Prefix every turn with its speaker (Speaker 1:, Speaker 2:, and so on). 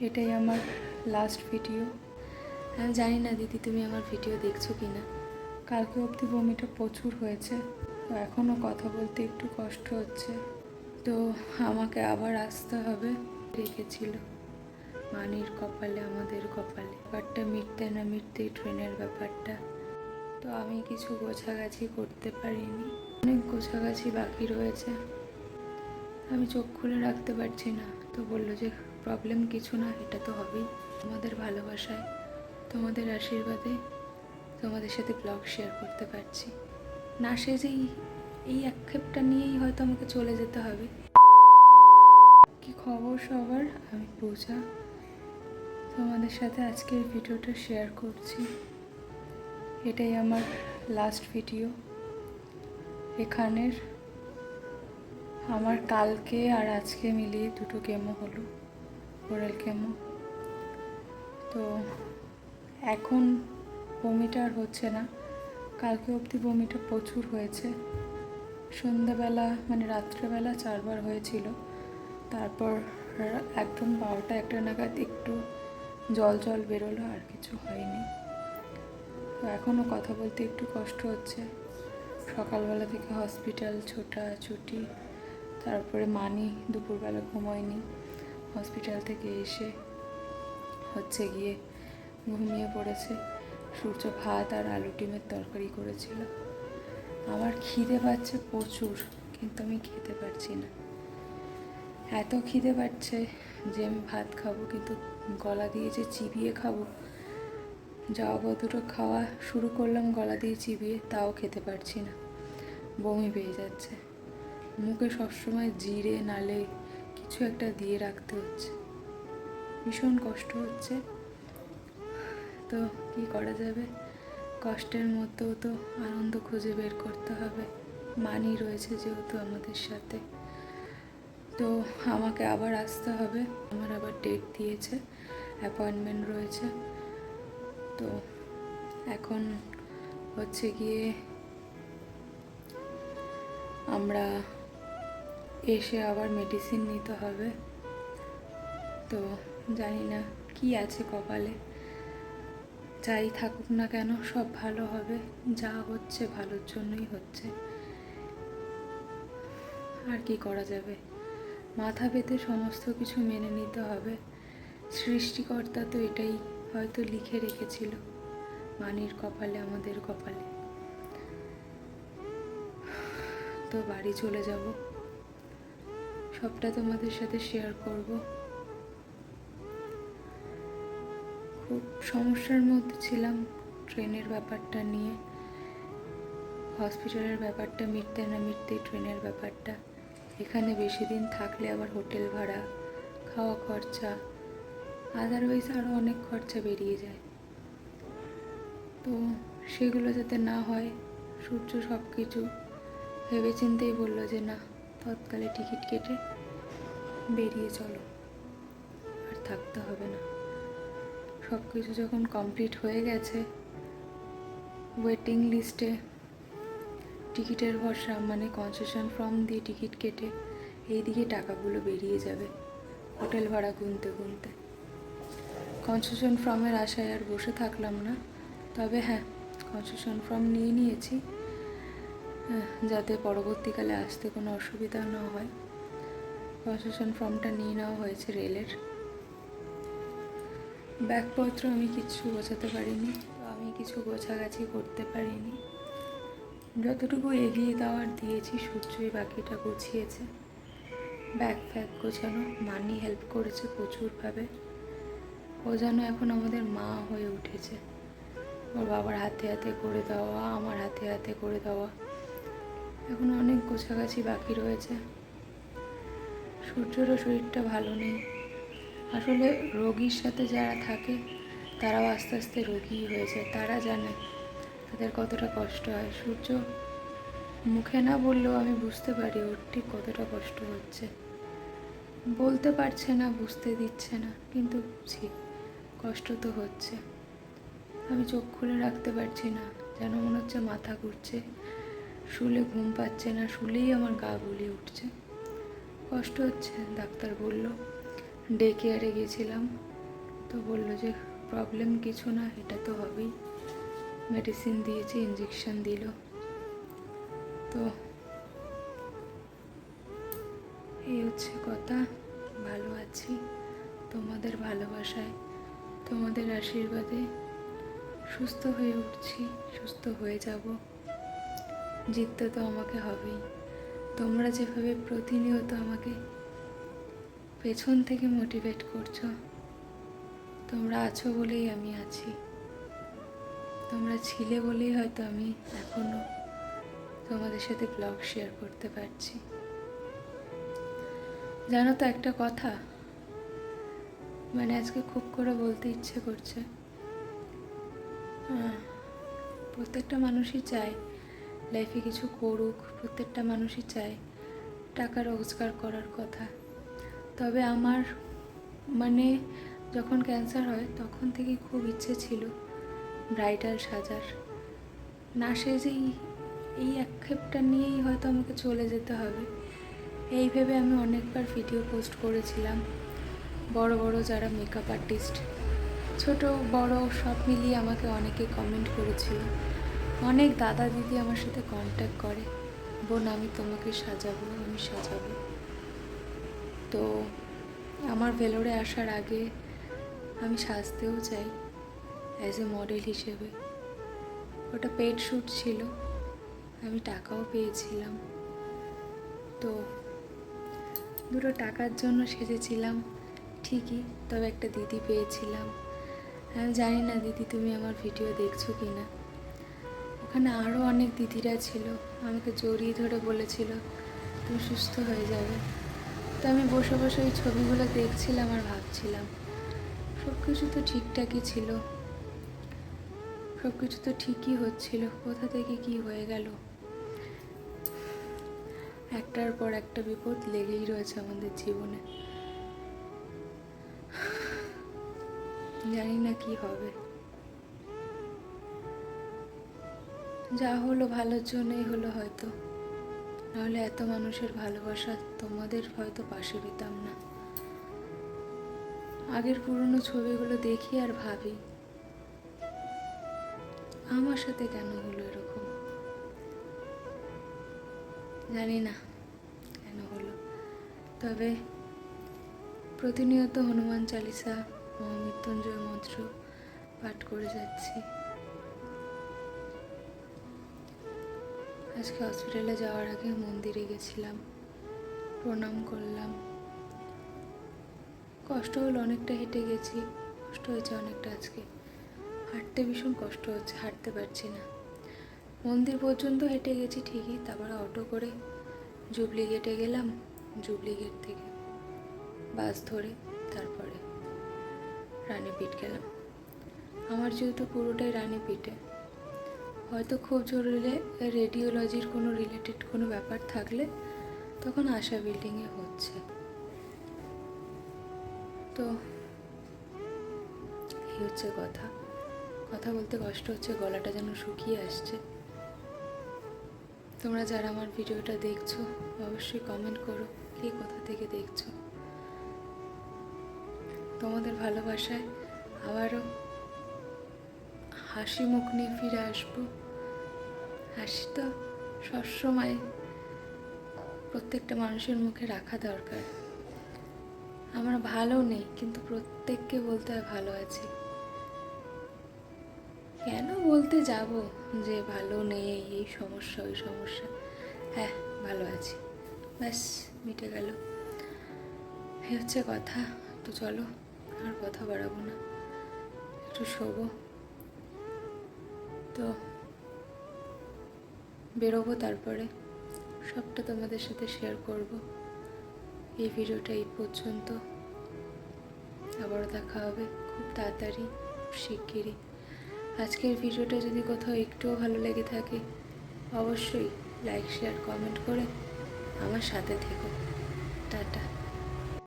Speaker 1: এটাই আমার last video আমি জানি না দিদি, তুমি আমার ভিডিও দেখছ কি না কালকে অবধি বমিটা প্রচুর হয়েছে, তো এখনও কথা বলতে একটু কষ্ট হচ্ছে। তো আমাকে আবার আসতে হবে। রেখেছিল মানির কপালে, আমাদের কপালে। ব্যাপারটা মিটতে না মিটতেই ট্রেনের ব্যাপারটা। তো আমি কিছু গোছাগাছি করতে পারিনি। অনেক গোছাগাছি বাকি রয়েছে। আমি চোখ খুলে রাখতে পারছি না। তো বলল যে প্রবলেম কিছু না, এটা তো হবেই। তোমাদের ভালোবাসায়, তোমাদের আশীর্বাদে তোমাদের সাথে ব্লগ শেয়ার করতে পারছি। না সে সেজেই এই আক্ষেপটা নিয়েই হয়তো আমাকে চলে যেতে হবে। কি খবর সবার? আমি পূজা। তোমাদের সাথে আজকের ভিডিওটা শেয়ার করছি। এটাই আমার লাস্ট ভিডিও এখানের আমার কালকে আর আজকে মিলিয়ে দুটো কেমো হলো। ওরাল কেমো তো এখন বমিটা আর হচ্ছে না। কালকে অবধি বমিটা প্রচুর হয়েছে। সন্ধ্যাবেলা মানে রাত্রেবেলা চারবার হয়েছিল। তারপর একদম বারোটা, একটা নাগাদ একটু জল জল বেরোলো, আর কিছু হয়নি। তো এখনও কথা বলতে একটু কষ্ট হচ্ছে। সকালবেলা থেকে হসপিটাল ছোটা ছুটি তারপরে মানি, দুপুরবেলা ঘুমোয়নি। হসপিটাল থেকে এসে হচ্ছে গিয়ে ঘুমিয়ে পড়েছে। সূর্য ভাত আর আলু ডিমের তরকারি করেছিল। আমার খিদে পাচ্ছে প্রচুর, কিন্তু আমি খেতে পারছি না। এত খিদে পাচ্ছে যে আমি ভাত খাব, কিন্তু গলা দিয়ে যে চিবিয়ে খাব যাওয়া দুটো খাওয়া শুরু করলাম গলা দিয়ে চিবিয়ে, তাও খেতে পারছি না। বমি পেয়ে যাচ্ছে। মুখে সবসময় জিরে, নালে কিছু একটা দিয়ে রাখতে হচ্ছে। ভীষণ কষ্ট হচ্ছে। তো কি করা যাবে? কষ্টের মধ্যেও তো আনন্দ খুঁজে বের করতে হবে। মানি রয়েছে যেহেতু আমাদের সাথে। তো আমাকে আবার আসতে হবে। আমার আবার ডেট দিয়েছে। অ্যাপয়েন্টমেন্ট রয়েছে। তো এখন হচ্ছে গিয়ে আমরা এসে আবার মেডিসিন নিতে হবে। তো জানি না কি আছে কপালে। যাই থাকুক না কেন, সব ভালো হবে। যা হচ্ছে ভালোর জন্যই হচ্ছে। আর কি করা যাবে? মাথা পেতে সমস্ত কিছু মেনে নিতে হবে। সৃষ্টিকর্তা তো এটাই হয়তো লিখে রেখেছিল। মানির কপালে, আমাদের কপালে। তো বাড়ি চলে যাব। সবটা তোমাদের সাথে শেয়ার করব। খুব সমস্যার মধ্যে ছিলাম ট্রেনের ব্যাপারটা নিয়ে। হসপিটালের ব্যাপারটা, মিটতে না মিটতেই ট্রেনের ব্যাপারটা। এখানে বেশি দিন থাকলে আবার হোটেল ভাড়া, খাওয়া খরচা আদারওয়াইজ আরও অনেক খরচা বেরিয়ে যায়। তো সেগুলো যাতে না হয়, সূর্য সব কিছু ভেবেচিন্তেই বলল যে না, তৎকালে টিকিট কেটে বেরিয়ে চলো। আর থাকতে হবে না। সব কিছু যখন কমপ্লিট হয়ে গেছে ওয়েটিং লিস্টে টিকিটের ভরসা মানে কনসেশন ফর্ম দিয়ে টিকিট কেটে এইদিকে টাকাগুলো বেরিয়ে যাবে হোটেল ভাড়া গুনতে গুনতে। কনসেশন ফর্মের আশায় আর বসে থাকলাম না। তবে হ্যাঁ কনসেশন ফর্ম নিয়ে নিয়েছি। যাতে পরবর্তীকালে আসতে কোনো অসুবিধা না হয়। কনসেশন ফর্মটা নিয়ে নেওয়া হয়েছে রেলের। ব্যাগপত্র আমি কিছু গোছাতে পারিনি, আমি কিছু গোছাগাছি করতে পারিনি। যতটুকু এগিয়ে দেওয়ার দিয়েছি সূর্যই বাকিটা গুছিয়েছে। ব্যাগ ফ্যাগ গোছানো, মানি হেল্প করেছে প্রচুরভাবে। ও যেন এখন আমাদের মা হয়ে উঠেছে। ওর বাবার হাতে হাতে করে দেওয়া, আমার হাতে হাতে করে দেওয়া। এখন অনেক গোছাগাছি বাকি রয়েছে। সূর্যেরও শরীরটা ভালো নেই। আসলে রোগীর সাথে যারা থাকে, তারাও আস্তে আস্তে রোগী হয়ে যায়। তারা জানে তাদের কতটা কষ্ট হয়। সূর্য মুখে না বললেও আমি বুঝতে পারি ওর ঠিক কতটা কষ্ট হচ্ছে। বলতে পারছে না, বুঝতে দিচ্ছে না, কিন্তু বুঝি কষ্ট তো হচ্ছে। আমি চোখ খুলে রাখতে পারছি না, যেন মনে হচ্ছে মাথা ঘুরছে। শুলে ঘুম পাচ্ছে না, শুলেই আমার গা গুলিয়ে উঠছে। কষ্ট হচ্ছে, ডাক্তার বলল। ডে কেয়ারে গিয়েছিলাম, তো বলল যে প্রবলেম কিছু না, এটা তো হবেই। মেডিসিন দিয়েছে ইঞ্জেকশন দিল। তো এই হচ্ছে কথা, ভালো আছি, তোমাদের ভালোবাসায়, তোমাদের আশীর্বাদে সুস্থ হয়ে উঠছি, সুস্থ হয়ে যাব। জিততে তো আমাকে হবেই। তোমরা যেভাবে প্রতিনিয়ত আমাকে পেছন থেকে মোটিভেট করছ, তোমরা আছো বলেই আমি আছি। তোমরা ছিলে বলেই হয়তো আমি এখনও তোমাদের সাথে ব্লগ শেয়ার করতে পারছি। জানো তো একটা কথা মানে আজকে খুব করে বলতে ইচ্ছে করছে। প্রত্যেকটা মানুষই চায় লাইফে কিছু করুক, প্রত্যেকটা মানুষই চায় টাকা রোজগার করার কথা। তবে আমার মানে যখন ক্যান্সার হয়, তখন থেকেই খুব ইচ্ছে ছিল ব্রাইডাল সাজার। না সেজেই এই আক্ষেপটা নিয়েই হয়তো আমাকে চলে যেতে হবে। এই ভেবে আমি অনেকবার ভিডিও পোস্ট করেছিলাম। বড় বড় যারা মেকআপ আর্টিস্ট ছোট, বড় সব মিলিয়ে আমাকে অনেকে কমেন্ট করেছিল। অনেক দাদা দিদি আমার সাথে কন্ট্যাক্ট করে। বোন, আমি তোমাকে সাজাবো, আমি সাজাবো। তো আমার ভেলোরে আসার আগে আমি সাজতেও চাই অ্যাজ এ মডেল হিসেবে। ওটা পেড শ্যুট ছিল, আমি টাকাও পেয়েছিলাম। তো দুটো টাকার জন্য সেজেছিলাম, ঠিকই, তবে একটা দিদি পেয়েছিলাম। আমি জানি না দিদি, তুমি আমার ভিডিও দেখছ কি না ওখানে আরও অনেক দিদিরা ছিল, আমাকে জড়িয়ে ধরে বলেছিল তুমি সুস্থ হয়ে যাবে। তো আমি বসে বসে ওই ছবিগুলো দেখছিলাম আর ভাবছিলাম সব কিছু তো ঠিকঠাকই ছিল। সব কিছু তো ঠিকই হচ্ছিল, কোথা থেকে কি হয়ে গেল? একটার পর একটা বিপদ লেগেই রয়েছে আমাদের জীবনে। জানি না কি হবে। যা হলো ভালোর জন্যই হলো হয়তো। নাহলে এত মানুষের ভালোবাসা তোমাদের হয়তো পাশে পেতাম না। আগের পুরনো ছবিগুলো দেখি আর ভাবি, আমার সাথে কেন হলো এরকম? জানি না কেন হলো। তবে প্রতিনিয়ত হনুমান চালিসা, মহামৃত্যুঞ্জয় মন্ত্র পাঠ করে যাচ্ছি। আজকে হসপিটালে যাওয়ার আগে মন্দিরে গেছিলাম। প্রণাম করলাম। কষ্ট হলো অনেকটা হেঁটে গেছি, কষ্ট হয়েছে অনেকটা আজকে। হাঁটতে ভীষণ কষ্ট হচ্ছে, হাঁটতে পারছি না। মন্দির পর্যন্ত হেঁটে গেছি ঠিকই, তারপরে অটো করে জুবলি গেটে গেলাম, জুবলি গেট থেকে বাস ধরে তারপরে রানীপিঠ গেলাম। আমার যেহেতু পুরোটাই রানীপিঠে হয়তো খুব জরুরি রেডিওলজির কোনো রিলেটেড কোনো ব্যাপার থাকলে তখন আশা বিল্ডিংয়ে হচ্ছে। তো এই হচ্ছে কথা। কথা বলতে কষ্ট হচ্ছে, গলাটা যেন শুকিয়ে আসছে। তোমরা যারা আমার ভিডিওটা দেখছ, অবশ্যই কমেন্ট করো, কে কোথা থেকে দেখছ। তোমাদের ভালোবাসায় আবারও হাসি মুখ নিয়ে ফিরে আসব। হাসি তো সবসময় প্রত্যেকটা মানুষের মুখে রাখা দরকার। আমরা ভালো নেই, কিন্তু প্রত্যেককে বলতে হয় ভালো আছি। কেন বলতে যাব যে ভালো নেই, এই সমস্যা, ওই সমস্যা? হ্যাঁ ভালো আছি। ব্যাস, মিটে গেল। এই হচ্ছে কথা। তো চলো, আর কথা বাড়াবো না। একটু শোবো। তো বেরোবো তারপরে। সবটা তোমাদের সাথে শেয়ার করব। এই ভিডিওটা এই পর্যন্ত। আবারও দেখা হবে খুব তাড়াতাড়ি, শিগগিরই। আজকের ভিডিওটা যদি কোথাও একটুও ভালো লেগে থাকে, অবশ্যই লাইক শেয়ার কমেন্ট করে আমার সাথে থেকো। টাটা।